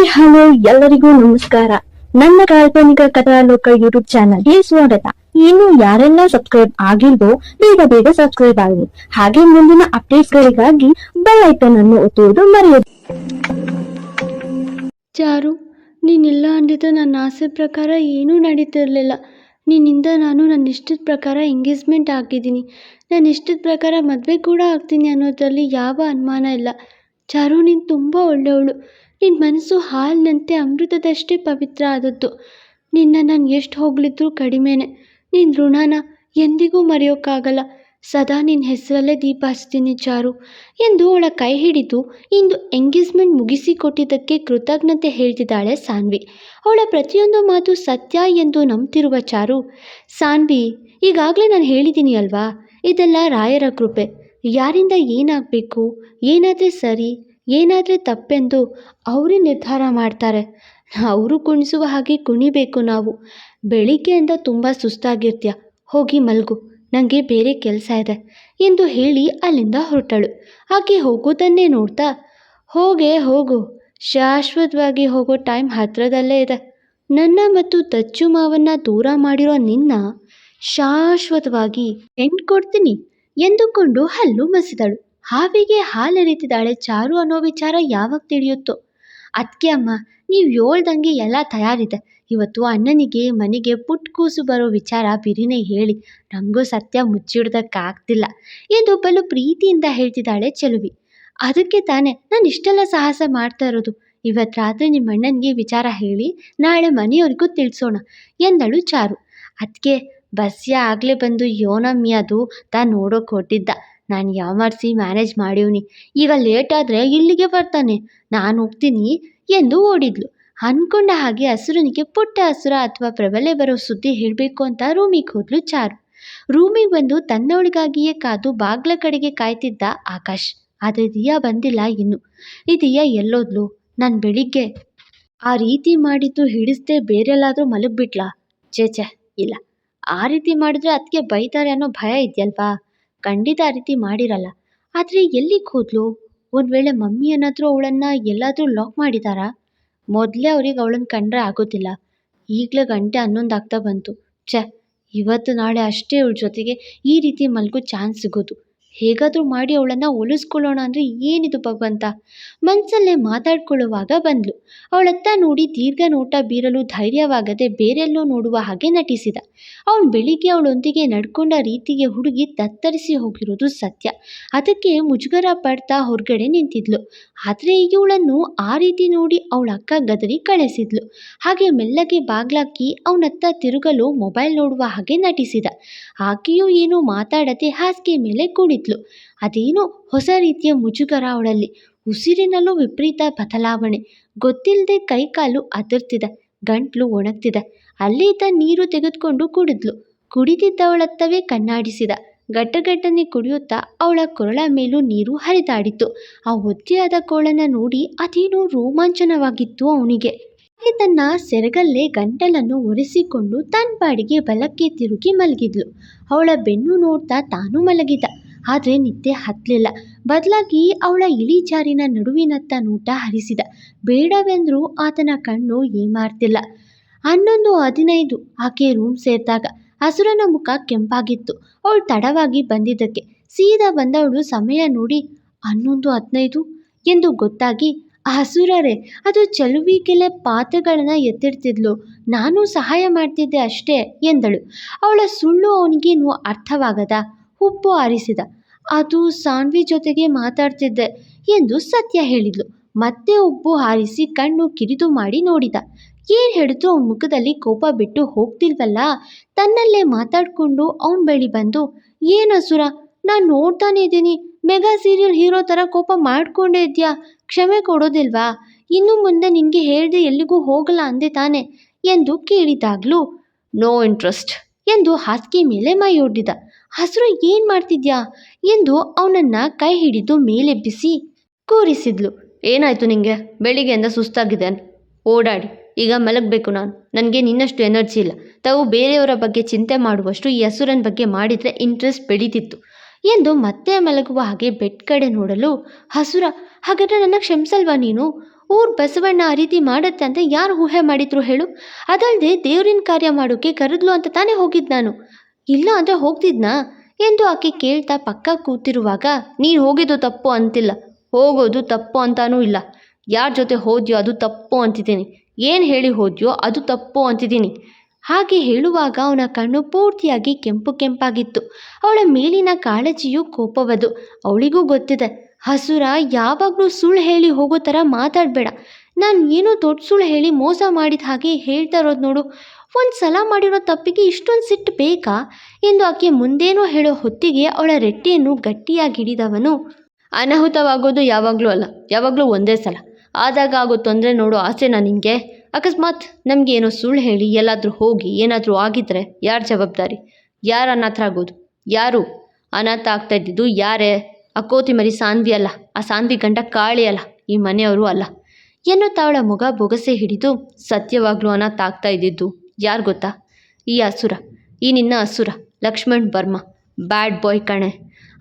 Hi hello, ಎಲ್ಲರಿಗೂ ನಮಸ್ಕಾರ. ನನ್ನ ಕಾಲ್ಪನಿಕ ಕಥಾಲೋಕ ಯೂಟ್ಯೂಬ್ ಚಾನಲ್ಗೆ ಸ್ವಾಗತ. ಇನ್ನು ಯಾರೆಲ್ಲ ಸಬ್ಸ್ಕ್ರೈಬ್ ಆಗಿಲ್ವೋ, ಬೇಗ ಬೇಗ ಸಬ್ಸ್ಕ್ರೈಬ್ ಆಗಿ ಹಾಗೆ ಮುಂದಿನ ಅಪ್ಡೇಟ್ಗಳಿಗಾಗಿ ಬೆಲ್ ಐಕನ್ ಅನ್ನು ಒತ್ತುವುದು ಮರೆಯದು. ಚಾರು, ನೀನಿಲ್ಲ ಅಂದಿದ್ದ ನನ್ನ ಆಸೆ ಪ್ರಕಾರ ಏನೂ ನಡೀತಿರ್ಲಿಲ್ಲ. ನಿನ್ನಿಂದ ನಾನು ನನ್ನ ಇಷ್ಟದ ಪ್ರಕಾರ ಎಂಗೇಜ್ಮೆಂಟ್ ಆಗಿದ್ದೀನಿ. ನನ್ನ ಇಷ್ಟದ ಪ್ರಕಾರ ಮದುವೆ ಕೂಡ ಆಗ್ತೀನಿ ಅನ್ನೋದರಲ್ಲಿ ಯಾವ ಅನುಮಾನ ಇಲ್ಲ. ಚಾರು ನೀನು ತುಂಬ ಒಳ್ಳೆಯವಳು. ನಿನ್ನ ಮನಸ್ಸು ಹಾಲಿನಂತೆ ಅಮೃತದಷ್ಟೇ ಪವಿತ್ರ ಆದದ್ದು. ನಿನ್ನ ನಾನು ಎಷ್ಟು ಹೊಗಳಿದ್ರೂ ಕಡಿಮೆನೆ. ನಿನ್ನ ಋಣನ ಎಂದಿಗೂ ಮರೆಯೋಕ್ಕಾಗಲ್ಲ. ಸದಾ ನಿನ್ನ ಹೆಸರಲ್ಲೇ ದೀಪ ಹಚ್ತೀನಿ ಚಾರು. ಎಂದು ಅವಳ ಕೈ ಹಿಡಿದು ಇಂದು ಎಂಗೇಜ್ಮೆಂಟ್ ಮುಗಿಸಿ ಕೊಟ್ಟಿದ್ದಕ್ಕೆ ಕೃತಜ್ಞತೆ ಹೇಳ್ತಿದ್ದಾಳೆ ಸಾನ್ವಿ. ಅವಳ ಪ್ರತಿಯೊಂದು ಮಾತು ಸತ್ಯ ಎಂದು ನಂಬ್ತಿರುವ ಚಾರು, ಸಾನ್ವಿ, ಈಗಾಗಲೇ ನಾನು ಹೇಳಿದ್ದೀನಿ ಅಲ್ವಾ? ಇದೆಲ್ಲ ರಾಯರ ಕೃಪೆ. ಯಾರಿಂದ ಏನಾಗಬೇಕು? ಏನಾದರೆ ಸರಿ, ಏನಾದರೆ ತಪ್ಪೆಂದು ಅವರೇ ನಿರ್ಧಾರ ಮಾಡ್ತಾರೆ. ಅವರು ಕುಣಿಸುವ ಹಾಗೆ ಕುಣಿಬೇಕು ನಾವು. ಬೆಳಿಗ್ಗೆಯಿಂದ ತುಂಬ ಸುಸ್ತಾಗಿರ್ತೀಯ? ಹೋಗಿ ಮಲಗು ನನಗೆ ಬೇರೆ ಕೆಲಸ ಇದೆ ಎಂದು ಹೇಳಿ ಅಲ್ಲಿಂದ ಹೊರಟಳು. ಆಕೆ ಹೋಗೋದನ್ನೇ ನೋಡ್ತಾ, ಹೋಗೆ ಹೋಗು, ಶಾಶ್ವತವಾಗಿ ಹೋಗೋ ಟೈಮ್ ಹತ್ರದಲ್ಲೇ ಇದೆ. ನನ್ನ ಮತ್ತು ತಚ್ಚು ಮಾವನ್ನ ದೂರ ಮಾಡಿರೋ ನಿನ್ನ ಶಾಶ್ವತವಾಗಿ ಹೆಣ್ಣು ಕೊಡ್ತೀನಿ ಎಂದುಕೊಂಡು ಹಲ್ಲು ಮಸಿದಳು. ಹಾವಿಗೆ ಹಾಲೆರೀತಿದ್ದಾಳೆ ಚಾರು ಅನ್ನೋ ವಿಚಾರ ಯಾವಾಗ ತಿಳಿಯುತ್ತೋ? ಅದ್ಕೆ ಅಮ್ಮ, ನೀವು ಹೇಳ್ದಂಗೆ ಎಲ್ಲ ತಯಾರಿದೆ. ಇವತ್ತು ಅಣ್ಣನಿಗೆ, ಮನೆಗೆ ಪುಟ್ಟ ಕೂಸು ಬರೋ ವಿಚಾರ ಬಿರಿನೇ ಹೇಳಿ. ನನಗೂ ಸತ್ಯ ಮುಚ್ಚಿಡ್ದಕ್ಕಾಗ್ತಿಲ್ಲ ಎಂದು ಬಲು ಪ್ರೀತಿಯಿಂದ ಹೇಳ್ತಿದ್ದಾಳೆ ಚೆಲುವಿ. ಅದಕ್ಕೆ ತಾನೇ ನಾನು ಇಷ್ಟೆಲ್ಲ ಸಾಹಸ ಮಾಡ್ತಾ ಇರೋದು. ಇವತ್ತು ರಾತ್ರಿ ನಿಮ್ಮ ಅಣ್ಣನಿಗೆ ವಿಚಾರ ಹೇಳಿ ನಾಳೆ ಮನೆಯವ್ರಿಗೂ ತಿಳಿಸೋಣ ಎಂದಳು ಚಾರು. ಅದಕ್ಕೆ ಬಸ್ಯ ಆಗಲೇ ಬಂದು ಯೋನಮ್ಮಿ ಅದು ತಾ ನೋಡೋಕೆ ಹೊಟ್ಟಿದ್ದ ನಾನು ಯಾಮರ್ಸಿ ಮ್ಯಾನೇಜ್ ಮಾಡಿವ್ನಿ. ಈಗ ಲೇಟ್ ಆದರೆ ಇಲ್ಲಿಗೆ ಬರ್ತಾನೆ. ನಾನು ಹೋಗ್ತೀನಿ ಎಂದು ಓಡಿದ್ಲು. ಅಂದ್ಕೊಂಡ ಹಾಗೆ ಹಸುರನಿಗೆ ಪುಟ್ಟ ಹಸುರ ಅಥವಾ ಪ್ರಬಲೆ ಬರೋ ಸುದ್ದಿ ಹೇಳಬೇಕು ಅಂತ ರೂಮಿಗೆ ಹೋದ್ಲು ಚಾರು. ರೂಮಿಗೆ ಬಂದು ತನ್ನವಳಿಗಾಗಿಯೇ ಕಾದು ಬಾಗ್ಲ ಕಡೆಗೆ ಕಾಯ್ತಿದ್ದ ಆಕಾಶ್. ಆದರೆ ದಿಯಾ ಬಂದಿಲ್ಲ ಇನ್ನು. ಈ ದಿಯಾ ಎಲ್ಲೋದ್ಲು? ನಾನು ಬೆಳಿಗ್ಗೆ. ಆ ರೀತಿ ಮಾಡಿದ್ದು ಹಿಡಿಸ್ದೆ ಬೇರೆಲ್ಲಾದರೂ ಮಲಗಿಬಿಟ್ಲಾ? ಛೇ, ಇಲ್ಲ. ಆ ರೀತಿ ಮಾಡಿದ್ರೆ ಅದಕ್ಕೆ ಬೈತಾರೆ ಅನ್ನೋ ಭಯ ಇದೆಯಲ್ವಾ? ಖಂಡಿತ ಆ ರೀತಿ ಮಾಡಿರಲ್ಲ. ಆದರೆ ಎಲ್ಲಿಗೆ ಹೋದ್ಲು ಒಂದು ವೇಳೆ ಮಮ್ಮಿ ಏನಾದರೂ ಅವಳನ್ನು ಎಲ್ಲಾದರೂ ಲಾಕ್ ಮಾಡಿದಾರಾ? ಮೊದಲೇ ಅವ್ರಿಗೆ ಅವಳನ್ನು ಕಂಡ್ರೆ ಆಗೋದಿಲ್ಲ. ಈಗಲೇ ಗಂಟೆ ಹನ್ನೊಂದು ಆಗ್ತಾ ಬಂತು. ಛ, ಇವತ್ತು ನಾಳೆ ಅಷ್ಟೇ ಅವಳ ಜೊತೆಗೆ ಈ ರೀತಿ ಮಲ್ಗೋ ಚಾನ್ಸ್ ಸಿಗೋದು. ಹೇಗಾದರೂ ಮಾಡಿ ಅವಳನ್ನು ಒಲಿಸ್ಕೊಳ್ಳೋಣ ಅಂದರೆ ಏನಿದು ಭಗವಂತ ಮನಸ್ಸಲ್ಲೇ ಮಾತಾಡ್ಕೊಳ್ಳುವಾಗ ಬಂದ್ಲು. ಅವಳತ್ತ ನೋಡಿ ದೀರ್ಘ ನೋಟ ಬೀರಲು ಧೈರ್ಯವಾಗದೆ ಬೇರೆಲ್ಲೋ ನೋಡುವ ಹಾಗೆ ನಟಿಸಿದ. ಅವನು ಬೆಳಿಗ್ಗೆ ಅವಳೊಂದಿಗೆ ನಡ್ಕೊಂಡ ರೀತಿಗೆ ಹುಡುಗಿ ತತ್ತರಿಸಿ ಹೋಗಿರೋದು ಸತ್ಯ. ಅದಕ್ಕೆ ಮುಜುಗರ ಪಡ್ತಾ ಹೊರಗಡೆ ನಿಂತಿದ್ಲು. ಆದರೆ ಇವಳನ್ನು ಆ ರೀತಿ ನೋಡಿ ಅವಳ ಅಕ್ಕ ಗದರಿ ಕಳಿಸಿದ್ಲು. ಹಾಗೆ ಮೆಲ್ಲಗೆ ಬಾಗ್ಲಾಕಿ ಅವನತ್ತ ತಿರುಗಲು ಮೊಬೈಲ್ ನೋಡುವ ಹಾಗೆ ನಟಿಸಿದ. ಆಕೆಯೂ ಏನೂ ಮಾತಾಡದೆ ಹಾಸಿಗೆ ಮೇಲೆ ಕೂಡಿದ್ಲು. ಅದೇನೋ ಹೊಸ ರೀತಿಯ ಮುಜುಗರ ಅವಳಲ್ಲಿ. ಉಸಿರಿನಲ್ಲೂ ವಿಪರೀತ ಬದಲಾವಣೆ. ಗೊತ್ತಿಲ್ಲದೆ ಕೈಕಾಲು ಅದರ್ತಿದ, ಗಂಟ್ಲು ಒಣಗ್ತಿದೆ. ಅಲ್ಲಿದ್ದ ನೀರು ತೆಗೆದುಕೊಂಡು ಕುಡಿದ್ಲು. ಕುಡಿದಿದ್ದವಳತ್ತವೇ ಕಣ್ಣಾಡಿಸಿದ. ಗಟ್ಟಗಟ್ಟನೆ ಕುಡಿಯುತ್ತಾ ಅವಳ ಕೊರಳ ಮೇಲೂ ನೀರು ಹರಿದಾಡಿತು ಆ ಒದ್ದೆಯಾದ ಕೋಳನ್ನು ನೋಡಿ ಅದೇನೋ ರೋಮಾಂಚನವಾಗಿತ್ತು ಅವನಿಗೆ. ತನ್ನ ಸೆರಗಲ್ಲೇ ಗಂಟಲನ್ನು ಒರೆಸಿಕೊಂಡು ತನ್ನ ಬಾಡಿಗೆ ಬಲಕ್ಕೆ ತಿರುಗಿ ಮಲಗಿದ್ಲು. ಅವಳ ಬೆನ್ನು ನೋಡ್ತಾ ತಾನು ಮಲಗಿದ ಆದರೆ ನಿದ್ದೆ ಹತ್ತಲಿಲ್ಲ ಬದಲಾಗಿ ಅವಳ ಇಳಿಜಾರಿನ ನಡುವಿನತ್ತ ನೋಟ ಹರಿಸಿದ. ಬೇಡವೆಂದರೂ ಆತನ ಕಣ್ಣು ಏಮಾರ್ತಿಲ್ಲ. ಹನ್ನೊಂದು ಹದಿನೈದು ಆಕೆ ರೂಮ್ ಸೇರಿದಾಗ ಹಸುರನ ಮುಖ ಕೆಂಪಾಗಿತ್ತು. ಅವಳು ತಡವಾಗಿ ಬಂದಿದ್ದಕ್ಕೆ. ಸೀದಾ ಬಂದವಳು ಸಮಯ ನೋಡಿ ಹನ್ನೊಂದು ಹದಿನೈದು ಎಂದು ಗೊತ್ತಾಗಿ, ಹಸುರರೇ, ಅದು ಚಲುವಿಗೆಲೆ ಪಾತ್ರೆಗಳನ್ನು ಎತ್ತಿಡ್ತಿದ್ಲು. ನಾನು ಸಹಾಯ ಮಾಡ್ತಿದ್ದೆ ಅಷ್ಟೇ ಎಂದಳು. ಅವಳ ಸುಳ್ಳು ಅವನಿಗೇನು ಅರ್ಥವಾಗದ? ಹುಬ್ಬು ಆರಿಸಿದ. ಅದು ಸಾನ್ವಿ ಜೊತೆಗೆ ಮಾತಾಡ್ತಿದ್ದೆ ಎಂದು ಸತ್ಯ ಹೇಳಿದ್ಲು. ಮತ್ತೆ ಉಪ್ಪು ಹಾರಿಸಿ ಕಣ್ಣು ಕಿರಿದು ಮಾಡಿ ನೋಡಿದ. ಏನು ಹೇಳಿದ್ರು ಅವನ ಮುಖದಲ್ಲಿ ಕೋಪ ಬಿಟ್ಟು ಹೋಗ್ತಿಲ್ವಲ್ಲ? ತನ್ನಲ್ಲೇ ಮಾತಾಡಿಕೊಂಡು ಅವನ ಬಳಿ ಬಂದು, ಏನು ಅಸುರ, ನಾನು ನೋಡ್ತಾನೆ ಇದ್ದೀನಿ. ಮೆಗಾ ಸೀರಿಯಲ್ ಹೀರೋ ಥರ ಕೋಪ ಮಾಡ್ಕೊಂಡೇ ಇದೆಯಾ? ಕ್ಷಮೆ ಕೊಡೋದಿಲ್ವಾ? ಇನ್ನು ಮುಂದೆ ನಿನಗೆ ಹೇಳ್ದೆ ಎಲ್ಲಿಗೂ ಹೋಗಲ್ಲ ಅಂದೆ ತಾನೆ ಎಂದು ಕೇಳಿದಾಗಲೂ, ನೋ ಇಂಟ್ರೆಸ್ಟ್ ಎಂದು ಹಾಸಿಗೆ ಮೇಲೆ ಮೈಯೊಡ್ಡಿದ. ಹಸುರು ಏನು ಮಾಡ್ತಿದ್ಯಾ? ಎಂದು ಅವನನ್ನು ಕೈ ಹಿಡಿದು ಮೇಲೆಬ್ಬಿಸಿ ಕೂರಿಸಿದ್ಲು. ಏನಾಯಿತು ನಿಂಗೆ? ಬೆಳಿಗ್ಗೆಯಿಂದ ಸುಸ್ತಾಗಿದೆ ಓಡಾಡಿ, ಈಗ ಮಲಗಬೇಕು ನಾನು. ನನಗೆ ನಿನ್ನಷ್ಟು ಎನರ್ಜಿ ಇಲ್ಲ. ತಾವು ಬೇರೆಯವರ ಬಗ್ಗೆ ಚಿಂತೆ ಮಾಡುವಷ್ಟು ಈ ಹಸುರನ ಬಗ್ಗೆ ಮಾಡಿದರೆ ಇಂಟ್ರೆಸ್ಟ್ ಬೆಳೀತಿತ್ತು ಎಂದು ಮತ್ತೆ ಮಲಗುವ ಹಾಗೆ ಬೆಡ್ ಕಡೆ ನೋಡಲು ಹಸುರ, ಹಾಗಾದರೆ ನನ್ನ ಕ್ಷಮಿಸಲ್ವಾ ನೀನು? ಊರು ಬಸವಣ್ಣ ಆ ರೀತಿ ಮಾಡುತ್ತೆ ಅಂತ ಯಾರು ಊಹೆ ಮಾಡಿದ್ರು ಹೇಳು? ಅದಲ್ಲದೆ ದೇವ್ರಿನ ಕಾರ್ಯ ಮಾಡೋಕ್ಕೆ ಕರೆದ್ಲು ಅಂತ ತಾನೇ ಹೋಗಿದ್ದು ನಾನು. ಇಲ್ಲ ಅಂದರೆ ಹೋಗ್ತಿದ್ನಾ? ಎಂದು ಆಕೆ ಕೇಳ್ತಾ ಪಕ್ಕ ಕೂತಿರುವಾಗ, ನೀನು ಹೋಗಿದ್ದು ತಪ್ಪು ಅಂತಿಲ್ಲ. ಹೋಗೋದು ತಪ್ಪು ಅಂತಾನೂ ಇಲ್ಲ. ಯಾರ ಜೊತೆ ಹೋದ್ಯೋ ಅದು ತಪ್ಪು ಅಂತಿದ್ದೀನಿ. ಏನು ಹೇಳಿ ಹೋದ್ಯೋ ಅದು ತಪ್ಪು ಅಂತಿದ್ದೀನಿ. ಹಾಗೆ ಹೇಳುವಾಗ ಅವನ ಕಣ್ಣು ಪೂರ್ತಿಯಾಗಿ ಕೆಂಪು ಕೆಂಪಾಗಿತ್ತು. ಅವಳ ಮೇಲಿನ ಕಾಳಜಿಯು ಕೋಪವದು. ಅವಳಿಗೂ ಗೊತ್ತಿದೆ, ಹಸುರ ಯಾವಾಗಲೂ ಸುಳ್ಳು ಹೇಳಿ ಹೋಗೋ ಥರ ಮಾತಾಡಬೇಡ. ನಾನು ಏನೋ ದೊಡ್ಡ ಸುಳ್ಳು ಹೇಳಿ ಮೋಸ ಮಾಡಿದ ಹಾಗೆ ಹೇಳ್ತಾ ಇರೋದು ನೋಡು. ಒಂದು ಸಲ ಮಾಡಿರೋ ತಪ್ಪಿಗೆ ಇಷ್ಟೊಂದು ಸಿಟ್ಟು ಬೇಕಾ? ಎಂದು ಆಕೆ ಮುಂದೇನೋ ಹೇಳೋ ಹೊತ್ತಿಗೆ ಅವಳ ರೆಟ್ಟಿಯನ್ನು ಗಟ್ಟಿಯಾಗಿ ಹಿಡಿದವನು. ಅನಾಹುತವಾಗೋದು ಯಾವಾಗಲೂ ಅಲ್ಲ, ಯಾವಾಗಲೂ ಒಂದೇ ಸಲ. ಆದಾಗ ಆಗೋ ತೊಂದರೆ ನೋಡೋ ಆಸೆನಾ ನಿನಗೆ ಅಕಸ್ಮಾತ್ ಏನೋ ಸುಳ್ಳು ಹೇಳಿ ಎಲ್ಲಾದರೂ ಹೋಗಿ ಏನಾದರೂ ಆಗಿದ್ರೆ ಯಾರು ಜವಾಬ್ದಾರಿ? ಯಾರು ಅನಾಥ ಆಗೋದು? ಯಾರು? ಅನಾಥ ಆಗ್ತಾ ಇದ್ದಿದ್ದು ಯಾರೇ? ಆ ಕೋತಿ ಮರಿ ಸಾನ್ವಿ ಅಲ್ಲ, ಆ ಸಾನ್ವಿ ಗಂಡ ಕಾಳಿ ಅಲ್ಲ, ಈ ಮನೆಯವರು ಅಲ್ಲ. ಎನ್ನುತ್ತಾ ಅವಳ ಮುಗ ಬೊಗಸೆ ಹಿಡಿದು ಸತ್ಯವಾಗ್ಲೂ ಅನಾಥ ಆಗ್ತಾ ಇದ್ದಿದ್ದು. ಯಾರು ಗೊತ್ತಾ? ಈ ಅಸುರ, ಈ ನಿನ್ನ ಅಸುರ, ಲಕ್ಷ್ಮಣ್ ಬರ್ಮಾ ಬ್ಯಾಡ್ ಬಾಯ್ ಕಣೆ.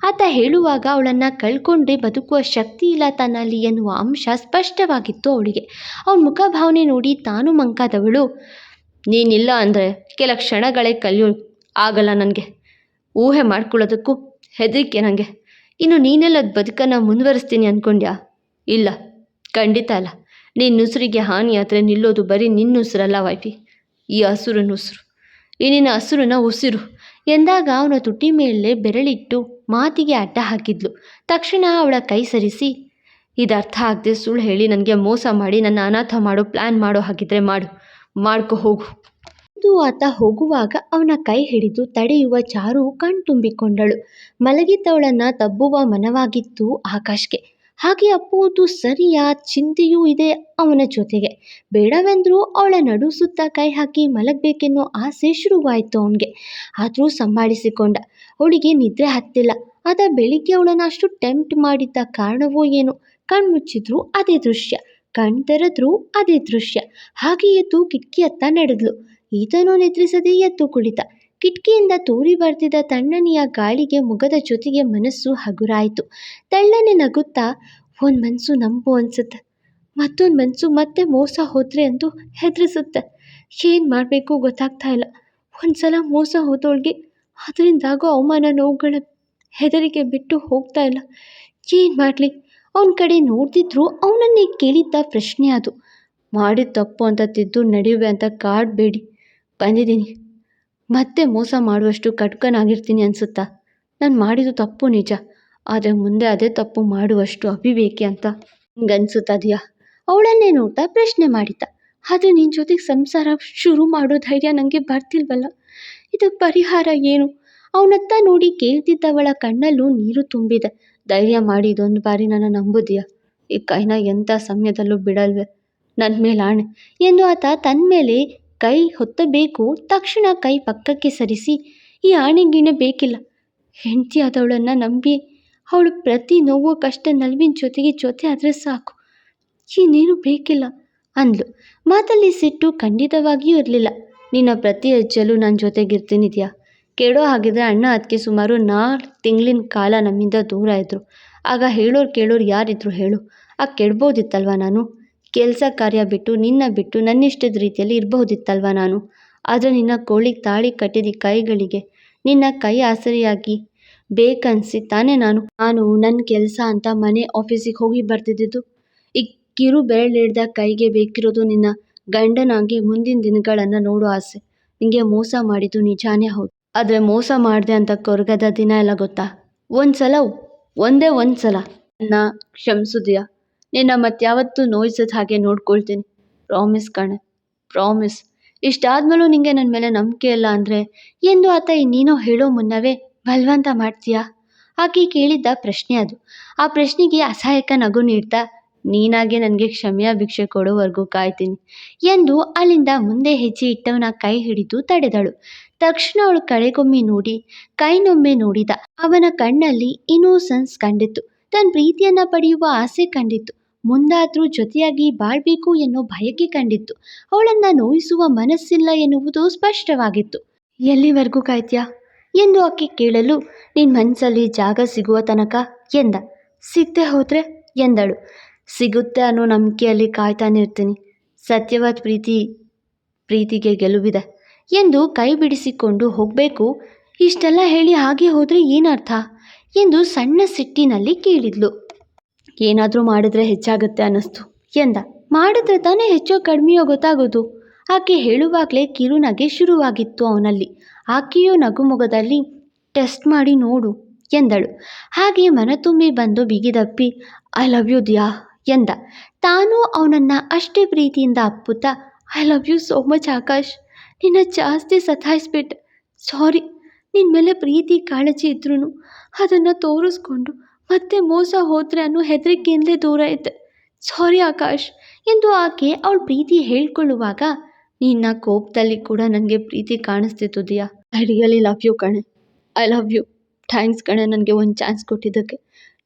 ಆತ ಹೇಳುವಾಗ ಅವಳನ್ನು ಕಳ್ಕೊಂಡ್ರೆ ಬದುಕುವ ಶಕ್ತಿ ಇಲ್ಲ ತನ್ನಲ್ಲಿ ಎನ್ನುವ ಅಂಶ ಸ್ಪಷ್ಟವಾಗಿತ್ತು ಅವಳಿಗೆ. ಅವಳ ಮುಖಭಾವನೆ ನೋಡಿ ತಾನು ಮಂಕಾದವಳು. ನೀನಿಲ್ಲ ಅಂದರೆ ಕೆಲ ಕ್ಷಣಗಳೇ ಕಲಿಯೋ ಆಗಲ್ಲ ನನಗೆ. ಊಹೆ ಮಾಡ್ಕೊಳ್ಳೋದಕ್ಕೂ ಹೆದರಿಕೆ ನನಗೆ ಇನ್ನು ನೀನೆಲ್ಲ ಬದುಕನ್ನು ಮುಂದುವರಿಸ್ತೀನಿ ಅಂದ್ಕೊಂಡ್ಯಾ ಇಲ್ಲ, ಖಂಡಿತ ಅಲ್ಲ. ನಿನ್ನ ಉಸಿರಿಗೆ ಹಾನಿ ಆದರೆ ನಿಲ್ಲೋದು ಬರೀ ನಿನ್ನ ಉಸಿರಲ್ಲ ವೈಫಿ. ಈ ಹಸುರನ ಉಸಿರು ಈ ನಿನ್ನ ಹಸುರನ ಉಸಿರು. ಎಂದಾಗ ಅವನ ತುಟಿ ಮೇಲೆ ಬೆರಳಿಟ್ಟು ಮಾತಿಗೆ ಅಡ್ಡ ಹಾಕಿದ್ಲು. ತಕ್ಷಣ ಅವಳ ಕೈ ಸರಿಸಿ, ಇದು ಅರ್ಥ ಆಗದೆ ಸುಳ್ಳು ಹೇಳಿ, ನನಗೆ ಮೋಸ ಮಾಡಿ, ನನ್ನ ಅನಾಥ ಮಾಡೋ ಪ್ಲ್ಯಾನ್ ಮಾಡೋ ಹಾಗಿದ್ರೆ ಮಾಡು. ಮಾಡ್ಕೊ ಹೋಗು. ಅದು ಆತ ಹೋಗುವಾಗ ಅವನ ಕೈ ಹಿಡಿದು ತಡೆಯುವ ಚಾರು ಕಣ್ತುಂಬಿಕೊಂಡಳು. ಮಲಗಿದ್ದವಳನ್ನು ತಬ್ಬುವ ಮನವಾಗಿತ್ತು ಆಕಾಶ್ಗೆ. ಹಾಗೆ ಅಪ್ಪುವುದು ಸರಿಯಾ ಚಿಂತೆಯೂ ಇದೆ ಅವನ ಜೊತೆಗೆ. ಬೇಡವೆಂದರೂ ಅವಳ ನಡು ಸುತ್ತ ಕೈ ಹಾಕಿ ಮಲಗಬೇಕೆನ್ನೋ ಆಸೆ ಶುರುವಾಯಿತು ಅವನಿಗೆ. ಆದರೂ ಸಂಭಾಳಿಸಿಕೊಂಡ. ಅವಳಿಗೆ ನಿದ್ರೆ ಹತ್ತಿಲ್ಲ. ಆದ ಬೆಳಿಗ್ಗೆ ಅವಳನ್ನು ಅಷ್ಟು ಟೆಂಪ್ಟ್ ಮಾಡಿದ್ದ ಕಾರಣವೋ ಏನು. ಕಣ್ಮುಚ್ಚಿದ್ರು ಅದೇ ದೃಶ್ಯ. ಕಣ್ ತೆರೆದ್ರು ಅದೇ ದೃಶ್ಯ. ಹಾಗೆ ಎದ್ದು ಕಿಟಕಿಯತ್ತ ನಡೆದ್ಲು. ಈತನೂ ನಿದ್ರಿಸದೆ ಎದ್ದು ಕುಳಿತ. ಕಿಟಕಿಯಿಂದ ತೂರಿ ಬರ್ತಿದ್ದ ತಣ್ಣನೆಯ ಗಾಳಿಗೆ ಮುಖದ ಜೊತೆಗೆ ಮನಸ್ಸು ಹಗುರಾಯಿತು. ತಳ್ಳನೆ ನಗುತ್ತಾ ಒಂದು ಮನಸ್ಸು ನಂಬು ಅನ್ಸುತ್ತೆ. ಮತ್ತೊಂದು ಮನಸ್ಸು ಮತ್ತೆ ಮೋಸ ಹೋದ್ರೆ ಅಂತ ಹೆದರಿಸುತ್ತೆ. ಏನು ಮಾಡಬೇಕು ಗೊತ್ತಾಗ್ತಾ ಇಲ್ಲ. ಒಂದು ಸಲ ಮೋಸ ಹೋದವಳಿಗೆ ಅದರಿಂದಾಗೋ ಅವಮಾನ, ನೋವುಗಳ ಹೆದರಿಕೆ ಬಿಟ್ಟು ಹೋಗ್ತಾ ಇಲ್ಲ. ಏನು ಮಾಡಲಿ? ಅವನ ಕಡೆ ನೋಡ್ತಿದ್ರು ಅವನನ್ನೇ ಕೇಳಿದ್ದ ಪ್ರಶ್ನೆ ಅದು. ಮಾಡಿದ ತಪ್ಪು ಅಂತ ತಿದ್ದು ನಡೆಯುವೆ ಅಂತ ಕಾಡಬೇಡಿ. ಬಂದಿದ್ದೀನಿ. ಮತ್ತೆ ಮೋಸ ಮಾಡುವಷ್ಟು ಕಟ್ಕನಾಗಿರ್ತೀನಿ ಅನಿಸುತ್ತಾ? ನಾನು ಮಾಡಿದ್ದು ತಪ್ಪು ನಿಜ. ಆದರೆ ಮುಂದೆ ಅದೇ ತಪ್ಪು ಮಾಡುವಷ್ಟು ಅವಿವೇಕಿ ಅಂತ ಹಿಂಗನ್ಸುತ್ತದೆಯಾ? ಅವಳನ್ನೇ ನೋಡ್ತಾ ಪ್ರಶ್ನೆ ಮಾಡಿದ್ದ. ಆದರೆ ನಿನ್ನ ಜೊತೆಗೆ ಸಂಸಾರ ಶುರು ಮಾಡೋ ಧೈರ್ಯ ನನಗೆ ಬರ್ತಿಲ್ವಲ್ಲ? ಇದಕ್ಕೆ ಪರಿಹಾರ ಏನು? ಅವನತ್ತ ನೋಡಿ ಕೇಳ್ತಿದ್ದವಳ ಕಣ್ಣಲ್ಲೂ ನೀರು ತುಂಬಿದೆ. ಧೈರ್ಯ ಮಾಡಿ ಇದೊಂದು ಬಾರಿ ನನ್ನ ನಂಬುದಿಯಾ? ಈ ಕೈನ ಎಂಥ ಸಮಯದಲ್ಲೂ ಬಿಡಲ್ವೆ? ನನ್ನ ಮೇಲೆ ಆಣೆ ಎಂದು ಆತ ತನ್ನ ಮೇಲೆ ಕೈ ಹೊತ್ತಬೇಕು, ತಕ್ಷಣ ಕೈ ಪಕ್ಕಕ್ಕೆ ಸರಿಸಿ, ಈ ಆಣೆಗೀಣೆ ಬೇಕಿಲ್ಲ. ಹೆಂಡತಿ ಆದವಳನ್ನು ನಂಬಿ, ಅವಳು ಪ್ರತಿ ನೋವು, ಕಷ್ಟ, ನಲ್ವಿನ ಜೊತೆಗೆ ಜೊತೆ ಆದರೆ ಸಾಕು. ಇನ್ನೇನು ಬೇಕಿಲ್ಲ? ಅಂದ್ಲು. ಮಾತಲ್ಲಿ ಸಿಟ್ಟು ಖಂಡಿತವಾಗಿಯೂ ಇರಲಿಲ್ಲ. ನಿನ್ನ ಪ್ರತಿ ಹೆಜ್ಜೆಲ್ಲೂ ನನ್ನ ಜೊತೆಗಿರ್ತೀನಿದ್ಯಾ? ಕೇಳೋ ಹಾಗಿದ್ರೆ ಅಣ್ಣ ಅದಕ್ಕೆ ಸುಮಾರು ನಾಲ್ಕು ತಿಂಗಳಿನ ಕಾಲ ನಮ್ಮಿಂದ ದೂರ ಇದ್ದರು ಆಗ ಹೇಳೋರು ಕೇಳೋರು ಯಾರಿದ್ರು ಹೇಳು. ಆ ಕೆಡ್ಬೋದಿತ್ತಲ್ವ ನಾನು? ಕೆಲಸ ಕಾರ್ಯ ಬಿಟ್ಟು ನಿನ್ನ ಬಿಟ್ಟು ನನ್ನಿಷ್ಟದ ರೀತಿಯಲ್ಲಿ ಇರಬಹುದಿತ್ತಲ್ವ ನಾನು? ಆದರೆ ನಿನ್ನ ಕೋಳಿಗೆ ತಾಳಿ ಕಟ್ಟಿದ ಕೈಗಳಿಗೆ ನಿನ್ನ ಕೈ ಆಸರೆಯಾಗಿ ಬೇಕನ್ಸಿ ತಾನೇ ನಾನು? ನಾನು ನನ್ನ ಕೆಲಸ ಅಂತ ಮನೆ ಆಫೀಸಿಗೆ ಹೋಗಿ ಬರ್ತಿದ್ದಿದ್ದು, ಈ ಕಿರು ಬೆರಳಿಡ್ದ ಕೈಗೆ ಬೇಕಿರೋದು ನಿನ್ನ ಗಂಡನಾಗಿ ಮುಂದಿನ ದಿನಗಳನ್ನು ನೋಡೋ ಆಸೆ. ನಿಂಗೆ ಮೋಸ ಮಾಡಿದ್ದು ನಿಜಾನೇ ಹೌದು. ಆದರೆ ಮೋಸ ಮಾಡಿದೆ ಅಂತ ಕೊರಗದ ದಿನ ಎಲ್ಲ ಗೊತ್ತಾ? ಒಂದು ಸಲ ಒಂದೇ ಒಂದು ಸಲ ನನ್ನ ಕ್ಷಮಿಸಿದ್ಯಾ. ನಿನ್ನ ಮತ್ಯಾವತ್ತೂ ನೋಯಿಸದ ಹಾಗೆ ನೋಡ್ಕೊಳ್ತೀನಿ. ಪ್ರಾಮಿಸ್ ಕಣೆ ಪ್ರಾಮಿಸ್ ಇಷ್ಟಾದ್ಮೇಲೂ ನಿಂಗೆ ನನ್ನ ಮೇಲೆ ನಂಬಿಕೆ ಇಲ್ಲ ಅಂದರೆ ಎಂದು ಆತ ಇನ್ನೇನೋ ಹೇಳೋ ಮುನ್ನವೇ ಬಲವಂತ ಮಾಡ್ತೀಯಾ? ಆಕೆ ಕೇಳಿದ್ದ ಪ್ರಶ್ನೆ ಅದು. ಆ ಪ್ರಶ್ನೆಗೆ ಅಸಹಾಯಕ ನಗು ನೀಡ್ತಾ ನೀನಾಗೆ ನನಗೆ ಕ್ಷಮೆಯ ಭಿಕ್ಷೆ ಕೊಡೋವರೆಗೂ ಕಾಯ್ತೀನಿ ಎಂದು ಅಲ್ಲಿಂದ ಮುಂದೆ ಹೆಜ್ಜೆ ಇಟ್ಟವನ ಕೈ ಹಿಡಿದು ತಡೆದಳು. ತಕ್ಷಣ ಅವಳು ಕಳೆಗೊಮ್ಮೆ ನೋಡಿ, ಕೈನೊಮ್ಮೆ ನೋಡಿದ ಅವನ ಕಣ್ಣಲ್ಲಿ ಇನ್ನೋಸೆನ್ಸ್ ಕಂಡಿತ್ತು. ತನ್ನ ಪ್ರೀತಿಯನ್ನ ಪಡೆಯುವ ಆಸೆ ಕಂಡಿತ್ತು. ಮುಂದಾದ್ರೂ ಜೊತೆಯಾಗಿ ಬಾಳ್ಬೇಕು ಎನ್ನೋ ಭಯಕ್ಕೆ ಕಂಡಿತ್ತು. ಅವಳನ್ನು ನೋಯಿಸುವ ಮನಸ್ಸಿಲ್ಲ ಎನ್ನುವುದು ಸ್ಪಷ್ಟವಾಗಿತ್ತು. ಎಲ್ಲಿವರೆಗೂ ಕಾಯ್ತ್ಯ? ಎಂದು ಆಕೆ ಕೇಳಲು ನಿನ್ನ ಮನಸ್ಸಲ್ಲಿ ಜಾಗ ಸಿಗುವ ತನಕ, ಎಂದ. ಸಿಗದೆ ಹೋದ್ರೆ? ಎಂದಳು. ಸಿಗುತ್ತೆ ಅನ್ನೋ ನಂಬಿಕೆಯಲ್ಲಿ ಕಾಯ್ತಾನೆ ಇರ್ತೀನಿ. ಸತ್ಯವಾದ ಪ್ರೀತಿ, ಪ್ರೀತಿಗೆ ಗೆಲುವಿದೆ ಎಂದು ಕೈ ಬಿಡಿಸಿಕೊಂಡು ಹೋಗಬೇಕು. ಇಷ್ಟೆಲ್ಲ ಹೇಳಿ ಹಾಗೆ ಹೋದರೆ ಏನರ್ಥ ಎಂದು ಸಣ್ಣ ಸಿಟ್ಟಿನಲ್ಲಿ ಕೇಳಿದ್ಲು. ಏನಾದರೂ ಮಾಡಿದ್ರೆ ಹೆಚ್ಚಾಗುತ್ತೆ ಅನ್ನಿಸ್ತು. ಎಂದ, ಮಾಡಿದ್ರೆ ತಾನೇ ಹೆಚ್ಚೋ ಕಡಿಮೆಯೋ ಗೊತ್ತಾಗೋದು. ಆಕೆ ಹೇಳುವಾಗಲೇ ಕಿರುನಗೆ ಶುರುವಾಗಿತ್ತು ಅವನಲ್ಲಿ. ಆಕೆಯೂ ನಗುಮೊಗದಲ್ಲಿ, ಟೆಸ್ಟ್ ಮಾಡಿ ನೋಡು, ಎಂದಳು. ಹಾಗೆ ಮನ ತುಂಬಿ ಬಂದು ಬಿಗಿದಪ್ಪಿ, ಐ ಲವ್ ಯು ದಿಯಾ, ಎಂದ. ತಾನೂ ಅವನನ್ನು ಅಷ್ಟೇ ಪ್ರೀತಿಯಿಂದ ಅಪ್ಪುತ್ತಾ, I love you so much Akash, ನಿನ್ನ ಜಾಸ್ತಿ ಸತಾಯಿಸ್ಬಿಟ್ಟೆ ಸಾರಿ ನಿನ್ನ ಮೇಲೆ ಪ್ರೀತಿ ಕಾಳಜಿ ಇದ್ರೂ ಅದನ್ನು ತೋರಿಸ್ಕೊಂಡು ಮತ್ತೆ ಮೋಸ ಹೋದರೆ ಅನ್ನೋ ಹೆದರಿಕೆಯಿಂದಲೇ ದೂರ ಇದ್ದೆ. ಸಾರಿ ಆಕಾಶ್, ಎಂದು ಆಕೆ ಅವಳ ಪ್ರೀತಿ ಹೇಳ್ಕೊಳ್ಳುವಾಗ, ನಿನ್ನ ಕೋಪದಲ್ಲಿ ಕೂಡ ನನಗೆ ಪ್ರೀತಿ ಕಾಣಿಸ್ತಿತ್ತು Diya. I really love you ಕಣೆ. ಐ ಲವ್ ಯು ಥ್ಯಾಂಕ್ಸ್ ಕಣೆ, ನನಗೆ ಒಂದು ಚಾನ್ಸ್ ಕೊಟ್ಟಿದ್ದಕ್ಕೆ.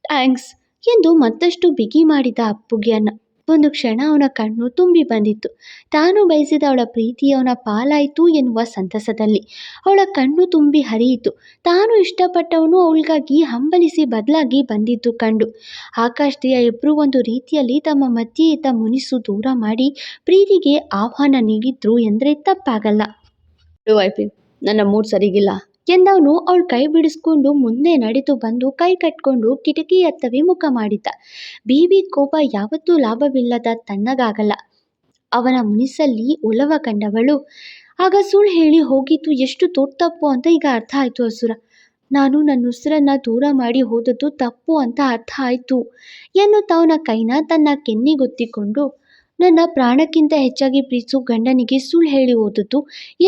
ಥ್ಯಾಂಕ್ಸ್ ಎಂದು ಮತ್ತಷ್ಟು ಬಿಗಿ ಮಾಡಿದ ಅಪ್ಪುಗೆಯನ್ನ ಒಂದು ಕ್ಷಣ ಅವನ ಕಣ್ಣು ತುಂಬಿ ಬಂದಿತ್ತು. ತಾನು ಬಯಸಿದ ಅವಳ ಪ್ರೀತಿ ಅವನ ಪಾಲಾಯಿತು ಎನ್ನುವ ಸಂತಸದಲ್ಲಿ. ಅವಳ ಕಣ್ಣು ತುಂಬಿ ಹರಿಯಿತು. ತಾನು ಇಷ್ಟಪಟ್ಟವನು ಅವಳಿಗಾಗಿ ಹಂಬಲಿಸಿ ಬದಲಾಗಿ ಬಂದಿದ್ದು ಕಂಡು. ಆಕಾಶ್ ದಿಯ ಇಬ್ಬರು ಒಂದು ರೀತಿಯಲ್ಲಿ ತಮ್ಮ ಮಧ್ಯೆ ಇದ್ದ ಮುನಿಸು ದೂರ ಮಾಡಿ ಪ್ರೀತಿಗೆ ಆಹ್ವಾನ ನೀಡಿದ್ರು ಎಂದರೆ ತಪ್ಪಾಗಲ್ಲ. ನನ್ನ ಮೂಡ್ ಸರಿಗಿಲ್ಲ. ಎಂದವನು ಅವಳ ಕೈ ಬಿಡಿಸ್ಕೊಂಡು ಮುಂದೆ ನಡೆದು ಬಂದು ಕೈ ಕಟ್ಕೊಂಡು ಕಿಟಕಿಯತ್ತವೇ ಮುಖ ಮಾಡಿದ್ದ ಬೀಬಿ ಕೋಪ ಯಾವತ್ತೂ ಲಾಭವಿಲ್ಲದ ತಣ್ಣಗಾಗಲ್ಲ ಅವನ ಮುನಿಸಲ್ಲಿ ಒಲವ ಕಂಡವಳು. ಆಗ ಸುಳ್ಳು ಹೇಳಿ ಹೋಗಿದ್ದು ಎಷ್ಟು ದೊಡ್ಡ ತಪ್ಪು ಅಂತ ಈಗ ಅರ್ಥ ಆಯಿತು ಅಸುರ. ನಾನು ನನ್ನ ಉಸಿರನ್ನ ದೂರ ಮಾಡಿ ಹೋದದ್ದು ತಪ್ಪು ಅಂತ ಅರ್ಥ ಆಯಿತು ಎನ್ನು ತವನ ಕೈನ ತನ್ನ ಕೆನ್ನಿಗೊತ್ತಿಕೊಂಡು ನನ್ನ ಪ್ರಾಣಕ್ಕಿಂತ ಹೆಚ್ಚಾಗಿ ಪ್ರೀತಿಸು ಗಂಡನಿಗೆ ಸುಳ್ಳು ಹೇಳಿ ಹೋದದ್ದು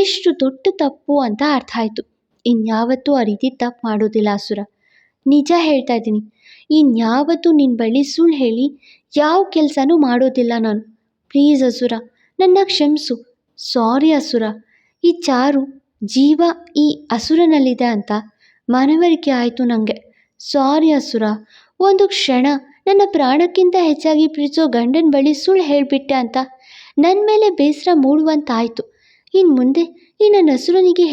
ಎಷ್ಟು ದೊಡ್ಡ ತಪ್ಪು ಅಂತ ಅರ್ಥ ಆಯಿತು. ಇನ್ಯಾವತ್ತೂ ಆ ರೀತಿ ತಪ್ಪು ಮಾಡೋದಿಲ್ಲ ಅಸುರ. ನಿಜ ಹೇಳ್ತಾ ಇದ್ದೀನಿ. ಇನ್ಯಾವತ್ತೂ ನಿನ್ನ ಬಳಿ ಸುಳ್ಳು ಹೇಳಿ ಯಾವ ಕೆಲಸನೂ ಮಾಡೋದಿಲ್ಲ ನಾನು. ಪ್ಲೀಸ್ ಅಸುರ, ನನ್ನ ಕ್ಷಮಿಸು. ಸಾರಿ ಅಸುರ. ಈ ಚಾರು ಜೀವ ಈ ಹಸುರನಲ್ಲಿದೆ ಅಂತ ಮನವರಿಕೆ ಆಯಿತು ನನಗೆ ಸಾರಿ ಅಸುರ, ಒಂದು ಕ್ಷಣ ನನ್ನ ಪ್ರಾಣಕ್ಕಿಂತ ಹೆಚ್ಚಾಗಿ ಪ್ರೀತಿಸೋ ಗಂಡನ ಬಳಿ ಸುಳ್ಳು ಹೇಳಿಬಿಟ್ಟೆ ಅಂತ ನನ್ನ ಮೇಲೆ ಬೇಸರ ಮೂಡುವಂತಾಯಿತು. ಇನ್ನು ಮುಂದೆ ಈ ನನ್ನ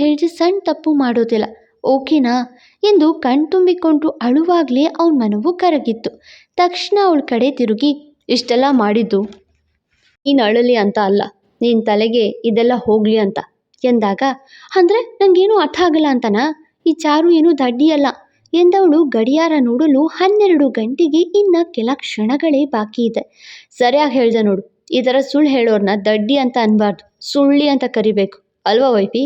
ಹೇಳಿದ್ರೆ ಸಣ್ಣ ತಪ್ಪು ಮಾಡೋದಿಲ್ಲ, ಓಕೆನಾ? ಎಂದು ಕಣ್ತುಂಬಿಕೊಂಡು ಅಳುವಾಗಲೇ ಅವನ ಮನವು ಕರಗಿತ್ತು. ತಕ್ಷಣ ಅವಳ ಕಡೆ ತಿರುಗಿ, ಇಷ್ಟೆಲ್ಲ ಮಾಡಿದ್ದು? ನೀನು ಅಳಲಿ ಅಂತ ಅಲ್ಲ ನಿನ್ನ ತಲೆಗೆ ಇದೆಲ್ಲ ಹೋಗಲಿ ಅಂತ, ಎಂದಾಗ, ಅಂದರೆ ನನಗೇನು ಅರ್ಥ ಆಗಲ್ಲ ಅಂತನಾ? ಈ ಚಾರು ಏನು ದಡ್ಡಿಯಲ್ಲ, ಎಂದವಳು ಗಡಿಯಾರ ನೋಡಲು ಹನ್ನೆರಡು ಗಂಟೆಗೆ ಇನ್ನು ಕೆಲ ಕ್ಷಣಗಳೇ ಬಾಕಿ ಇದೆ ಸರಿಯಾಗಿ ಹೇಳ್ದೆ ನೋಡು, ಈ ಥರ ಸುಳ್ಳು ಹೇಳೋರ್ನ ದಡ್ಡಿ ಅಂತ ಅನ್ಬಾರ್ದು. ಸುಳ್ಳಿ ಅಂತ ಕರಿಬೇಕು. ಅಲ್ವಾ ವೈಫಿ?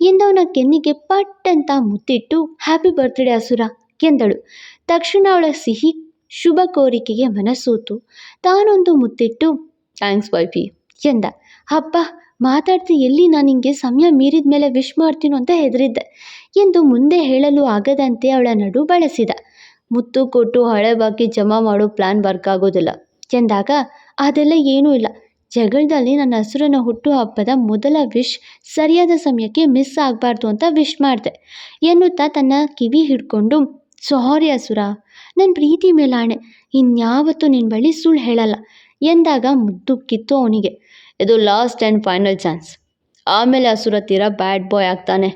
ಎಂದವನ ಕೆನ್ನಿಗೆ ಪಟ್ ಅಂತ ಮುತ್ತಿಟ್ಟು ಹ್ಯಾಪಿ ಬರ್ತ್ಡೇ ಅಸುರ ಎಂದಳು. ತಕ್ಷಣ ಅವಳ ಸಿಹಿ ಶುಭ ಕೋರಿಕೆಗೆ ಮನಸ್ಸೂತು ತಾನೊಂದು ಮುತ್ತಿಟ್ಟು ಥ್ಯಾಂಕ್ಸ್ ವೈಫಿ ಎಂದ. ಅಪ್ಪ, ಮಾತಾಡ್ತಿ ಎಲ್ಲಿ? ನಾನು ನಿಂಗೆ ಸಮಯ ಮೀರಿದ ಮೇಲೆ ವಿಶ್ ಮಾಡ್ತೀನೋ ಅಂತ ಹೆದರಿದ್ದೆ ಎಂದು ಮುಂದೆ ಹೇಳಲು ಆಗದಂತೆ ಅವಳ ನಡು ಬಳಸಿದ. ಮುತ್ತು ಕೊಟ್ಟು ಹಳೆ ಬಾಕಿ ಜಮಾ ಮಾಡೋ ಪ್ಲ್ಯಾನ್ ವರ್ಕ್ ಆಗೋದಿಲ್ಲ ಎಂದಾಗ ಅದೆಲ್ಲ ಏನೂ ಇಲ್ಲ. ಜಗಳದಲ್ಲಿ ನನ್ನ ಹಸುರನ ಹುಟ್ಟು ಹಬ್ಬದ ಮೊದಲ ವಿಶ್ ಸರಿಯಾದ ಸಮಯಕ್ಕೆ ಮಿಸ್ ಆಗಬಾರ್ದು ಅಂತ ವಿಶ್ ಮಾಡಿದೆ. ಎನ್ನುತ್ತಾ ತನ್ನ ಕಿವಿ ಹಿಡ್ಕೊಂಡು ಸಾರಿ ಹಸುರ ನನ್ನ ಪ್ರೀತಿ ಮೇಲಾಣೆ, ಇನ್ಯಾವತ್ತೂ ನಿನ್ನ ಬಳಿ ಸುಳ್ಳು ಹೇಳಲ್ಲ, ಎಂದಾಗ ಮುದ್ದು ಕಿತ್ತು ಅವನಿಗೆ. ಇದು ಲಾಸ್ಟ್ ಆ್ಯಂಡ್ ಫೈನಲ್ ಚಾನ್ಸ್ ಆಮೇಲೆ ಅಸುರ ತೀರ ಬ್ಯಾಡ್ ಬಾಯ್ ಆಗ್ತಾನೆ,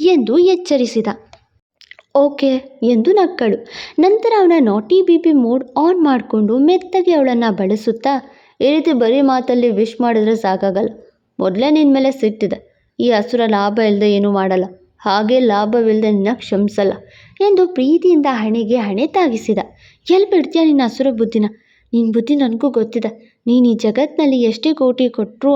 ಎಂದು ಎಚ್ಚರಿಸಿದ. ಓಕೆ ಎಂದು ನಕ್ಕಳು. ನಂತರ ಅವನ ನಾಟಿ ಬಿ ಪಿ ಮೋಡ್ ಆನ್ ಮಾಡಿಕೊಂಡು ಮೆತ್ತಗೆ ಅವಳನ್ನು ಬಳಸುತ್ತಾ ಈ ರೀತಿ ಬರೀ ಮಾತಲ್ಲಿ ವಿಶ್ ಮಾಡಿದ್ರೆ ಸಾಕಾಗಲ್ಲ. ಮೊದಲೇ ನಿನ್ನ ಮೇಲೆ ಸಿಟ್ಟಿದೆ. ಈ ಹಸುರ ಲಾಭ ಇಲ್ಲದೆ ಏನೂ ಮಾಡಲ್ಲ. ಹಾಗೆ ಲಾಭವಿಲ್ಲದೆ ನಿನ್ನ ಕ್ಷಮಿಸಲ್ಲ. ಎಂದು ಪ್ರೀತಿಯಿಂದ ಹಣೆಗೆ ಹಣೆ ತಾಗಿಸಿದ. ಎಲ್ಲಿ ಬಿಡ್ತೀಯ ನಿನ್ನ ಹಸುರ ಬುದ್ಧಿನ? ನಿನ್ನ ಬುದ್ಧಿ ನನಗೂ ಗೊತ್ತಿದೆ. ನೀನು ಈ ಜಗತ್ತಿನಲ್ಲಿ ಎಷ್ಟೇ ಕೋಟಿ ಕೊಟ್ಟರು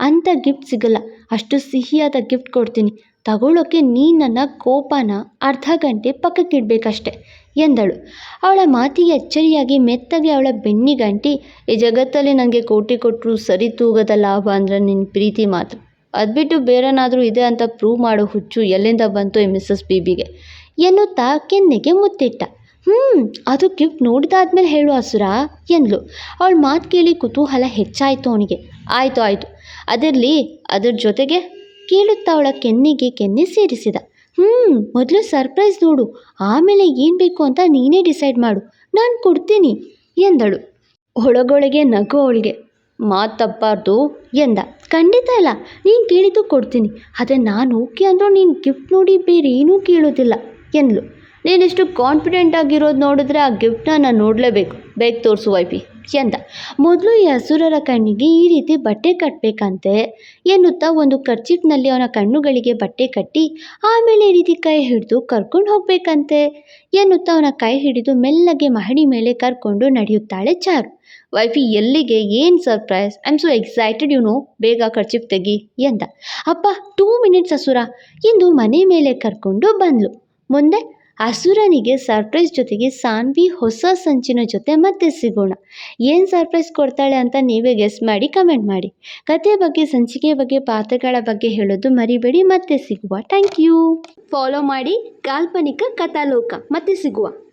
ಅಂಥ ಗಿಫ್ಟ್ ಸಿಗಲ್ಲ. ಅಷ್ಟು ಸಿಹಿಯಾದ ಗಿಫ್ಟ್ ಕೊಡ್ತೀನಿ. ತಗೊಳ್ಳೋಕ್ಕೆ ನೀನು ನನ್ನ ಕೋಪನ ಅರ್ಧ ಗಂಟೆ ಪಕ್ಕಕ್ಕಿಡಬೇಕಷ್ಟೆ. ಎಂದಳು. ಅವಳ ಮಾತಿಗೆ ಅಚ್ಚರಿಯಾಗಿ ಮೆತ್ತಗೆ ಅವಳ ಬೆನ್ನಿಗಂಟಿ ಈ ಜಗತ್ತಲ್ಲಿ ನನಗೆ ಕೋಟಿ ಕೊಟ್ಟರು ಸರಿ ತೂಗದ ಲಾಭ ಅಂದರೆ ನಿನ್ನ ಪ್ರೀತಿ ಮಾತ್ರ. ಅದು ಬಿಟ್ಟು ಬೇರೆನಾದರೂ ಇದೆ ಅಂತ ಪ್ರೂವ್ ಮಾಡೋ ಹುಚ್ಚು ಎಲ್ಲಿಂದ ಬಂತು ಈ ಮಿಸ್ಸಸ್ ಬಿಬಿಗೆ? ಎನ್ನುತ್ತಾ ಕೆನ್ನೆಗೆ ಮುತ್ತಿಟ್ಟ. ಹ್ಞೂ ಅದು ಗಿಫ್ಟ್ ನೋಡಿದಾದ್ಮೇಲೆ ಹೇಳು ಹಸುರ ಎಂದಳು ಅವಳ ಮಾತು ಕೇಳಿ ಕುತೂಹಲ ಹೆಚ್ಚಾಯಿತು ಅವನಿಗೆ. ಆಯಿತು ಆಯಿತು. ಅದಿರಲಿ, ಅದರ ಜೊತೆಗೆ, ಕೇಳುತ್ತಾ ಅವಳ ಕೆನ್ನಿಗೆ ಕೆನ್ನೆ ಸೇರಿಸಿದ. ಹ್ಞೂ ಮೊದಲು ಸರ್ಪ್ರೈಸ್ ನೋಡು. ಆಮೇಲೆ ಏನು ಬೇಕು ಅಂತ ನೀನೇ ಡಿಸೈಡ್ ಮಾಡು. ನಾನು ಕೊಡ್ತೀನಿ, ಎಂದಳು. ಒಳಗೊಳಗೆ ನಗು ಅವಳಿಗೆ. ಮಾತು ತಪ್ಪಾರ್ದು ಎಂದ. ಖಂಡಿತ ಇಲ್ಲ ನೀನು ಕೇಳಿದ್ದು ಕೊಡ್ತೀನಿ. ಆದರೆ ನಾನು ಓಕೆ ಅಂದರೂ ನೀನು ಗಿಫ್ಟ್ ನೋಡಿ ಬೇರೆ ಏನೂ ಕೇಳೋದಿಲ್ಲ, ಎಂದ್ಲು. ನೀನಿಷ್ಟು ಕಾನ್ಫಿಡೆಂಟ್ ಆಗಿರೋದು ನೋಡಿದ್ರೆ ಆ ಗಿಫ್ಟ್ನ ನಾನು ನೋಡಲೇಬೇಕು. ಬೇಗ ತೋರಿಸು ವೈಫಿ. ಎಂದ ಮೊದಲು ಈ ಹಸುರರ ಕಣ್ಣಿಗೆ ಈ ರೀತಿ ಬಟ್ಟೆ ಕಟ್ಟಬೇಕಂತೆ ಎನ್ನುತ್ತಾ ಒಂದು ಕರ್ಚಿಪ್ನಲ್ಲಿ ಅವನ ಕಣ್ಣುಗಳಿಗೆ ಬಟ್ಟೆ ಕಟ್ಟಿ ಆಮೇಲೆ ಈ ರೀತಿ ಕೈ ಹಿಡಿದು ಕರ್ಕೊಂಡು ಹೋಗಬೇಕಂತೆ ಎನ್ನುತ್ತಾ ಅವನ ಕೈ ಹಿಡಿದು ಮೆಲ್ಲಗೆ ಮಹಡಿ ಮೇಲೆ ಕರ್ಕೊಂಡು ನಡೆಯುತ್ತಾಳೆ ಚಾರು. ವೈಫಿ ಎಲ್ಲಿಗೆ? ಏನು surprise I am so excited you know ಬೇಗ ಕರ್ಚಿಪ್ ತೆಗಿ ಎಂದ. ಅಪ್ಪ ಟೂ ಮಿನಿಟ್ಸ್ ಹಸುರ. ಎಂದು ಮನೆ ಮೇಲೆ ಕರ್ಕೊಂಡು ಬಂದ್ಲು. ಮುಂದೆ ಹಸುರನಿಗೆ ಸರ್ಪ್ರೈಸ್ ಜೊತೆಗೆ ಸಾನ್ವಿ ಹೊಸ ಸಂಚಿನ ಜೊತೆ ಮತ್ತೆ ಸಿಗೋಣ. ಏನು ಸರ್ಪ್ರೈಸ್ ಕೊಡ್ತಾಳೆ ಅಂತ ನೀವೇ ಗೆಸ್ ಮಾಡಿ ಕಮೆಂಟ್ ಮಾಡಿ. ಕಥೆ ಬಗ್ಗೆ ಸಂಚಿಕೆ ಬಗ್ಗೆ, ಪಾತ್ರಗಳ ಬಗ್ಗೆ ಹೇಳೋದು ಮರಿಬೇಡಿ, ಮತ್ತೆ ಸಿಗುವ. ಥ್ಯಾಂಕ್ ಯು ಫಾಲೋ ಮಾಡಿ, ಕಾಲ್ಪನಿಕ ಕಥಾಲೋಕ, ಮತ್ತೆ ಸಿಗುವ.